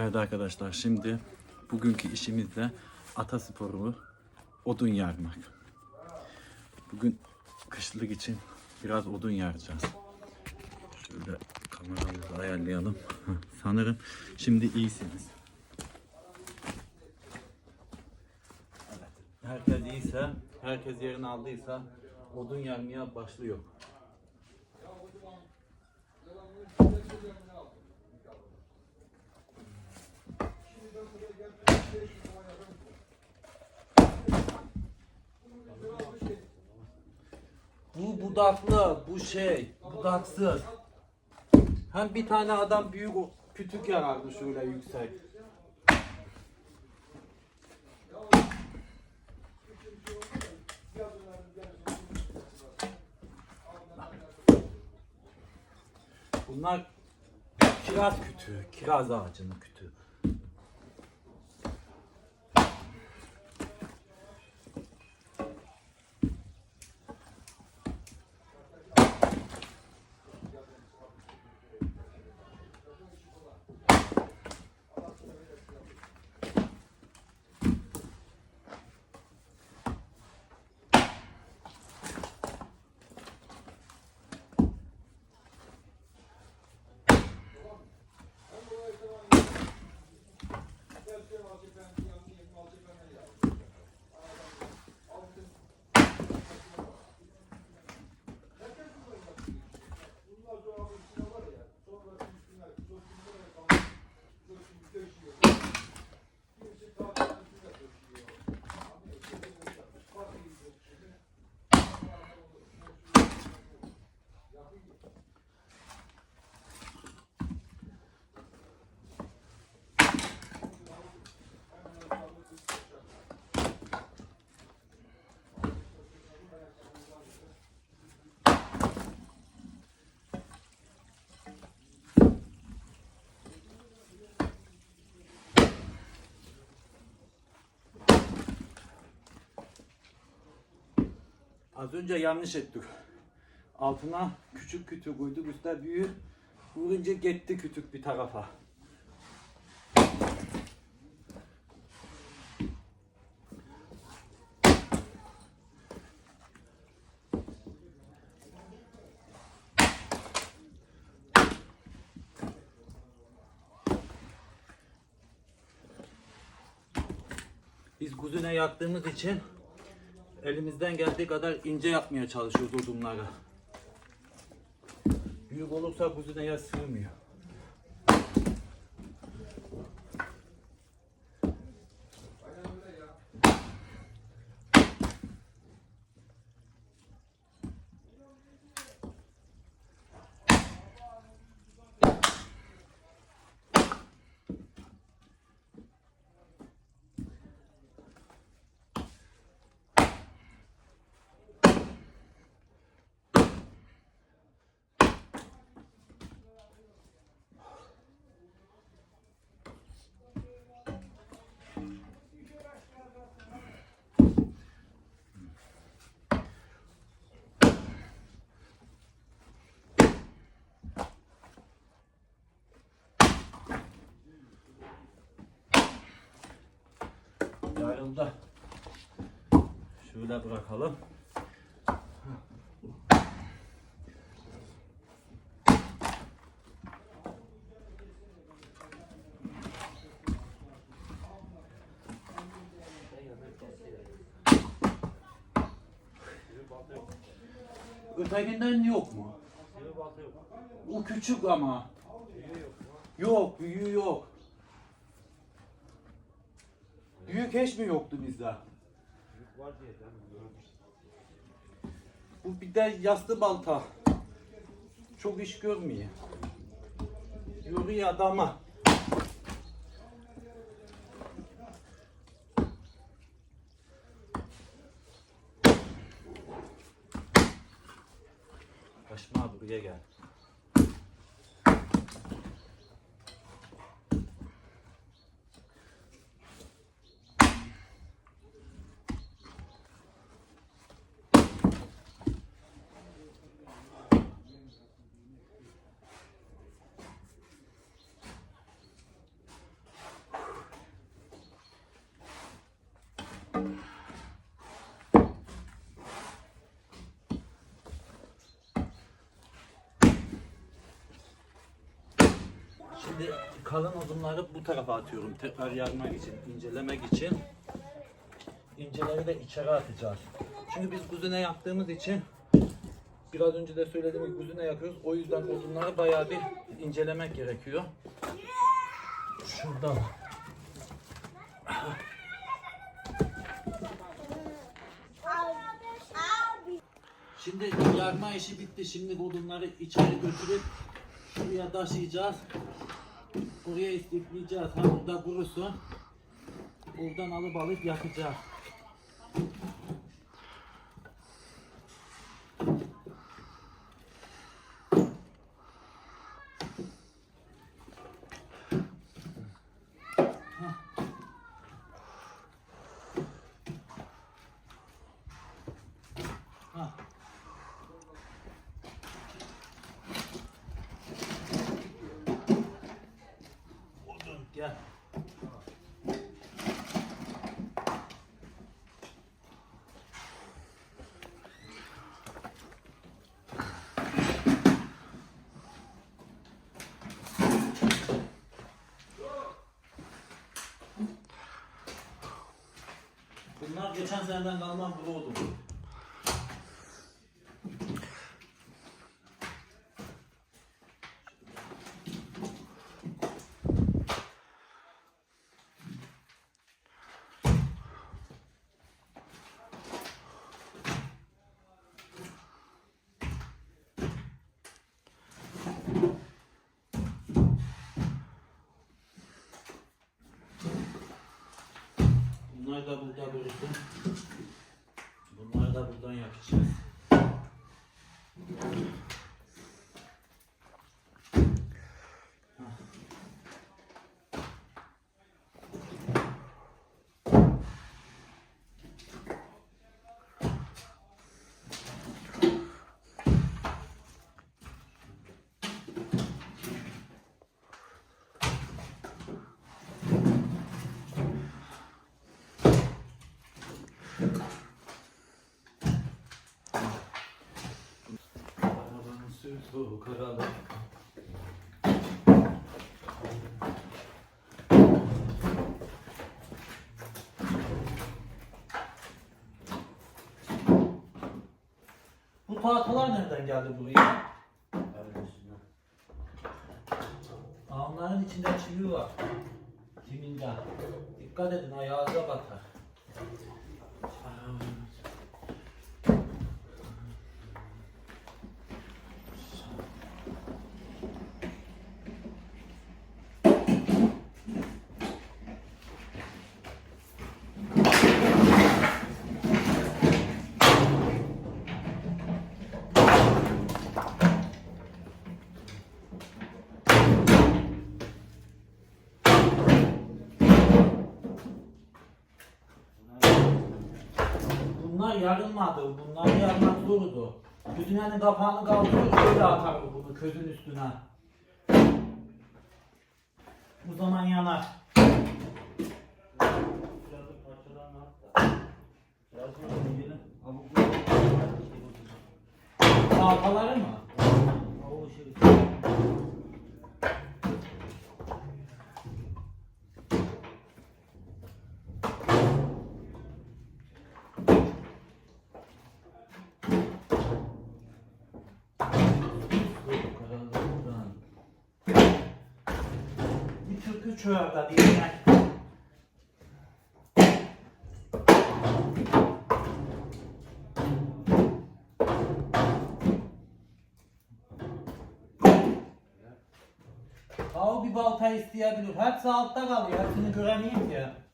Evet arkadaşlar şimdi bugünkü işimiz de atasporu odun yarmak. Bugün kışlık için biraz odun yaracağız. Şöyle kameramızı ayarlayalım. Sanırım şimdi iyisiniz. Herkes iyiyse, herkes yerini aldıysa odun yarmaya başlıyor. Bu budaklı, bu şey, budaksız. Hem bir tane adam büyük kütük yarardı şöyle yüksek. Bunlar kiraz kütüğü, kiraz ağacının kütüğü. Az önce yanlış ettik. Altına küçük kütük koyduk, üstte büyük. Vurunca gitti kütük bir tarafa. Biz kuzine yaktığımız için elimizden geldiği kadar ince yapmaya çalışıyoruz odunları. Büyük olursa kuzineye sığmıyor. Yarıldı. Şöyle bırakalım. Ötekinden yok mu? O küçük ama. Yok, büyüğü yok. Büyük hiç mi yoktu bizde? Bu bir de yastı balta. Çok iş görmüyor. Yoruyor adama. Kaçma buraya gel. Şimdi kalın odunları bu tarafa atıyorum tekrar yarmak için, incelemek için. İnceleri de içeri atacağız. Çünkü biz kuzine yaptığımız için biraz önce de söylediğim gibi kuzine yapıyoruz. O yüzden odunları bayağı bir incelemek gerekiyor. Şuradan. Şimdi yarma işi bitti. Şimdi odunları içeri götürüp şuraya taşıyacağız. Buraya istikleyeceğiz. Ha burada kurusun. Buradan alıp alıp yakacağız. Ha. Odun gel. Bunlar geçen seneden kalma bu oldu. Bunlar da burada dursun. Bunlar da buradan yapacağız. Soğuk herhalde. Bu tahtalar nereden geldi buraya? Aa, Onların içinde çivi var. Kiminden. Dikkat edin ayağınıza batar. Yarılmadı. Bunları yarmak zordu. Küzünenin kapağını kaldırır öyle atar bunu közün üstüne. Bu zaman yanar. Halkaları mı? Bir çığırda dinleyen. Al bir balta isteyebilir. Hepsi altta kalıyor. Hepsini göremeyim ya.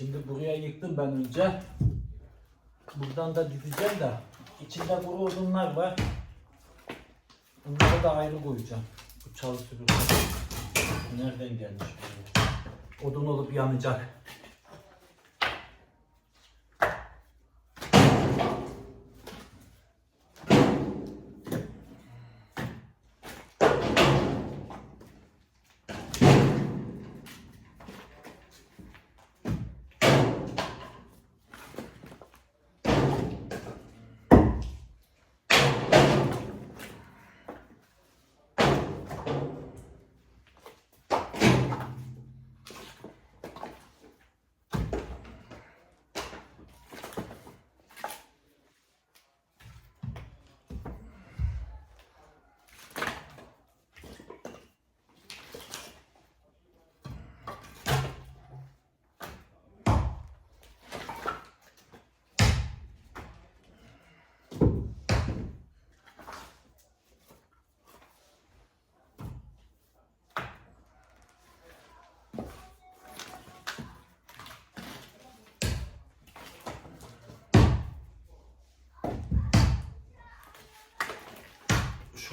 Şimdi buraya yıktım ben önce. Buradan da dizeceğim de içinde kuru odunlar var. Bunları da ayrı koyacağım. Bu çalı sürü. Nereden gelmiş? Odun olup yanacak.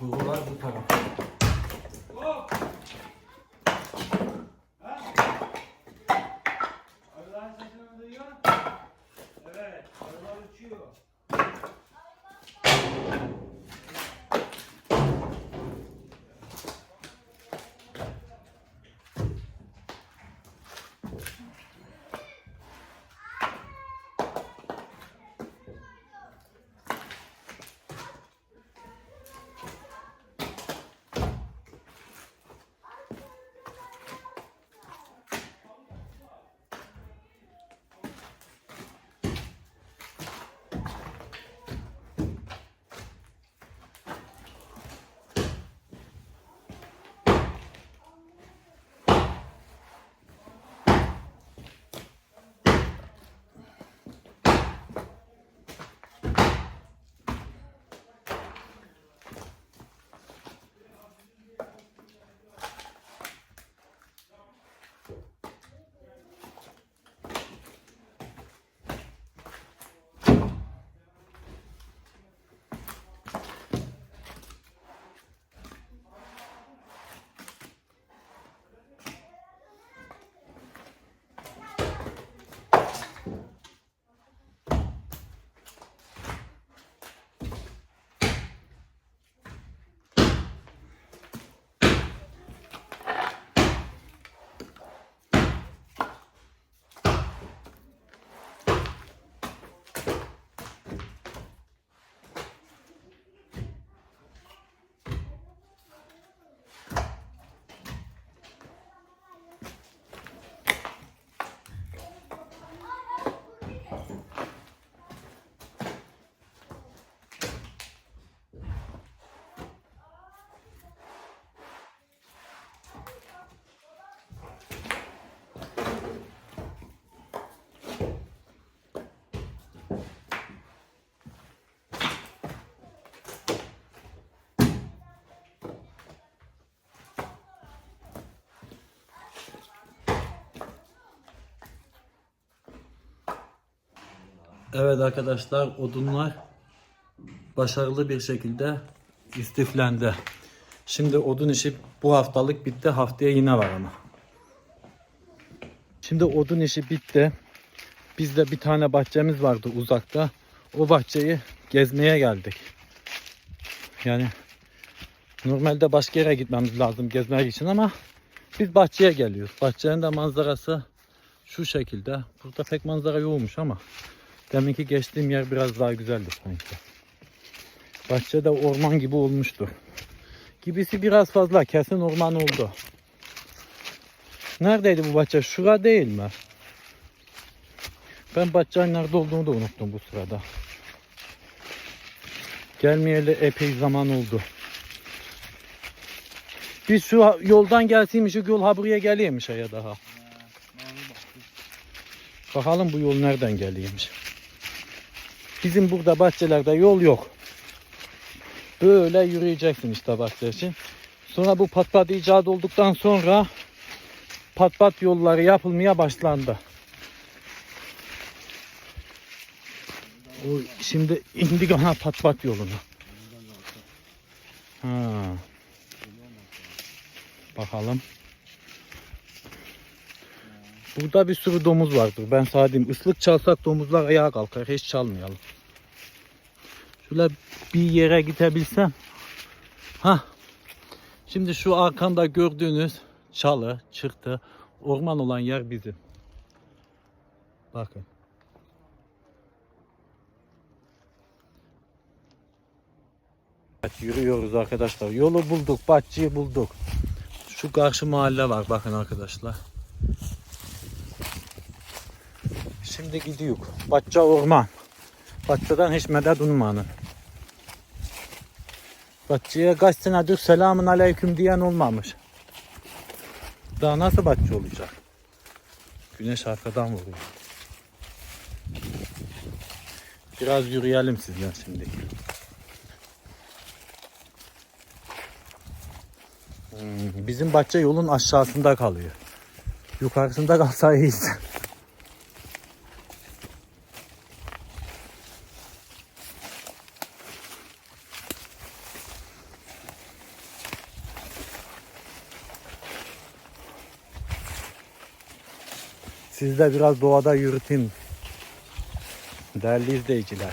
Kurular bu tarafa. Evet arkadaşlar odunlar başarılı bir şekilde istiflendi. Şimdi odun işi bu haftalık bitti. Haftaya yine var ama. Şimdi odun işi bitti. Bizde bir tane bahçemiz vardı uzakta. O bahçeyi gezmeye geldik. Yani normalde başka yere gitmemiz lazım gezmek için ama biz bahçeye geliyoruz. Bahçenin de manzarası şu şekilde. Burada pek manzara yokmuş ama Deminki geçtiğim yer biraz daha güzeldi sanki. Bahçe de orman gibi olmuştu. Gibisi biraz fazla. Kesin orman oldu. Neredeydi bu bahçe? Şura değil mi? Ben bahçenin nerede olduğunu da unuttum bu sırada. Gelmeyeli epey zaman oldu. Biz şu yoldan gelseymişik yol ha buraya geliymiş ya daha. Bakalım bu yol nereden geliyormuş. Bizim burada bahçelerde yol yok. Böyle yürüyeceksin işte bahçe için. Sonra bu pat pat icat olduktan sonra pat pat yolları yapılmaya başlandı. O şimdi indik ana pat pat yoluna. Ha. Bakalım. Burada bir sürü domuz vardır. Ben sana diyeyim. Islık çalsak domuzlar ayağa kalkar. Hiç çalmayalım. Şöyle bir yere gidebilsem. Ha. Şimdi şu arkamda gördüğünüz çalı, çıktı. Orman olan yer bizim. Bakın. Evet, yürüyoruz arkadaşlar. Yolu bulduk, bahçeyi bulduk. Şu karşı mahalle var bakın arkadaşlar. Şimdi gidiyor. Bahçe orman. Bahçeden hiç medet ummanın. Bahçeye kaç senedir selamun aleyküm diyen olmamış. Daha nasıl bahçe olacak? Güneş arkadan vuruyor. Biraz yürüyelim sizden şimdi. Hmm, bizim bahçe yolun aşağısında kalıyor. Yukarısında kalsa iyiyiz. Siz de biraz doğada yürütün. Değerli izleyiciler.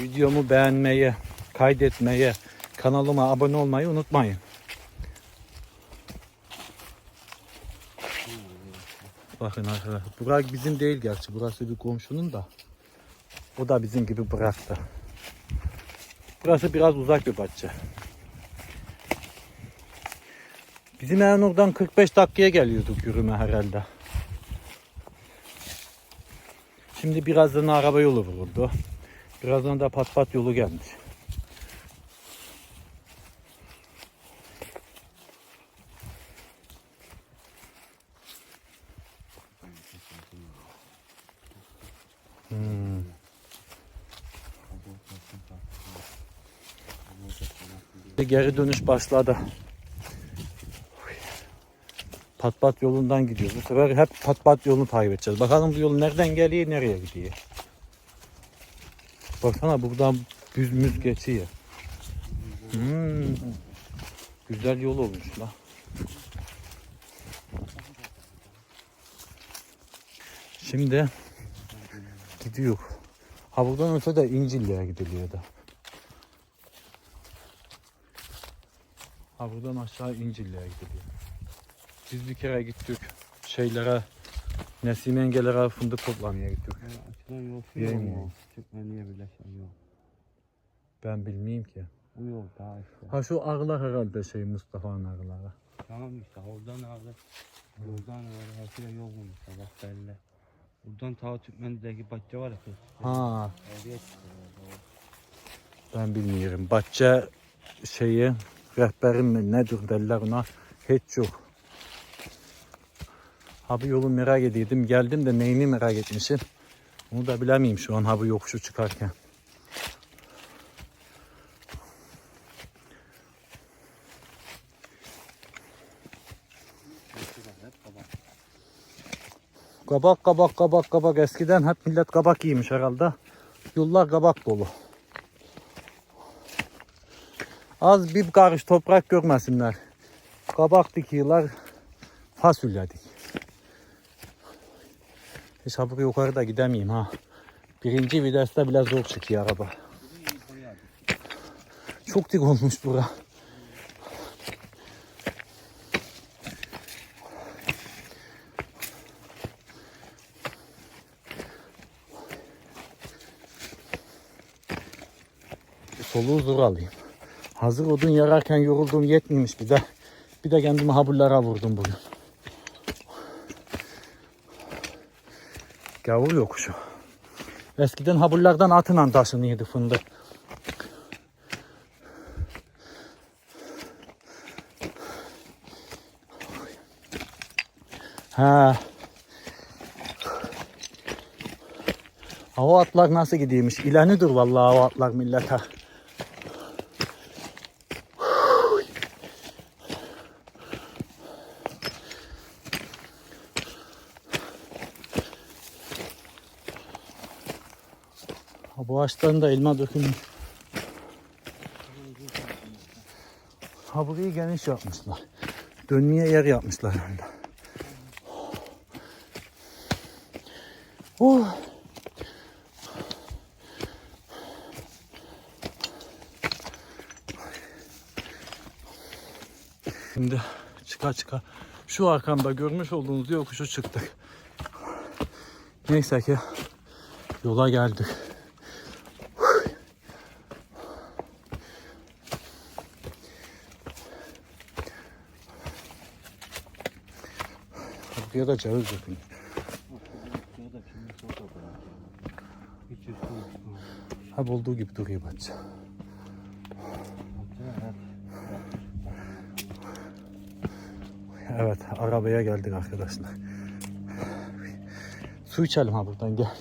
Videomu beğenmeyi, kaydetmeyi, kanalıma abone olmayı unutmayın. Bakın arkadaşlar. Burak bizim değil gerçi. Burası bir komşunun da. O da bizim gibi bıraktı. Burası biraz uzak bir bahçe. Bizim evin oradan 45 dakikaya geliyorduk yürüme herhalde. Şimdi birazdan araba yolu vuruldu. Birazdan da pat pat yolu gelmiş. Hmm. Geri dönüş başladı. Pat yolundan gidiyoruz. Bu sefer hep pat yolunu takip edeceğiz. Bakalım bu yol nereden geliyor, nereye gidiyor. Baksana buradan düz müz geçiyor. Hmm. Güzel yol olmuş la. Şimdi gidiyor. Ha buradan öte de İncilli'ye gidiliyor da. Ha buradan aşağı İncilli'ye gidiliyor. Biz bir kere gittik şeylere Nesim Engelere fındık toplamaya gittik. Açılan yol şu yol yolu. mu? Birleşen yol. Ben bilmeyeyim ki. Bu yol daha işte. Ha şu ağlar herhalde şey Mustafa'nın ağları. Tamam işte oradan ağrı. Yoldan ağrı. Her şeye yol bulmuşlar bak belli. Buradan ta Türkmenli'deki bahçe var ya kız. Ha Oraya çıkıyor. ben bilmiyorum. Bahçe şeyi rehberim mi nedir derler ona hiç yok. Ha bu yolu merak ediyordum. Geldim de neyini merak etmişim. Onu da bilemeyeyim şu an ha bu yokuşu çıkarken. Kabak kabak kabak kabak eskiden hep millet kabak giymiş herhalde. Yollar kabak dolu. Az bir karış toprak görmesinler. Kabak dikiyorlar, fasulye dik. Buraya yukarı da ha. Birinci viteste bile zor çıkıyor araba. Çok dik olmuş bura. Soluğu zor alayım. Hazır odun yararken yorulduğum yetmiyormuş bir de. Bir de kendimi haburlara vurdum bugün. Gavur yokuşu. Eskiden haburlardan atından taşınıyordu fındık. Ha. Hava atlar nasıl gidiyormuş? İlenidir vallahi hava atlar millete. Ağaçtan da elma dökülmüş. Ha burayı geniş yapmışlar. Dönmeye yer yapmışlar önde. Oh. Şimdi çıka çıka şu arkamda görmüş olduğunuz yokuşu çıktık. Neyse ki yola geldik. Buraya da ceviz dökün. Ya. Ha olduğu gibi duruyor bence. Evet arabaya geldik arkadaşlar. Su içelim ha buradan gel.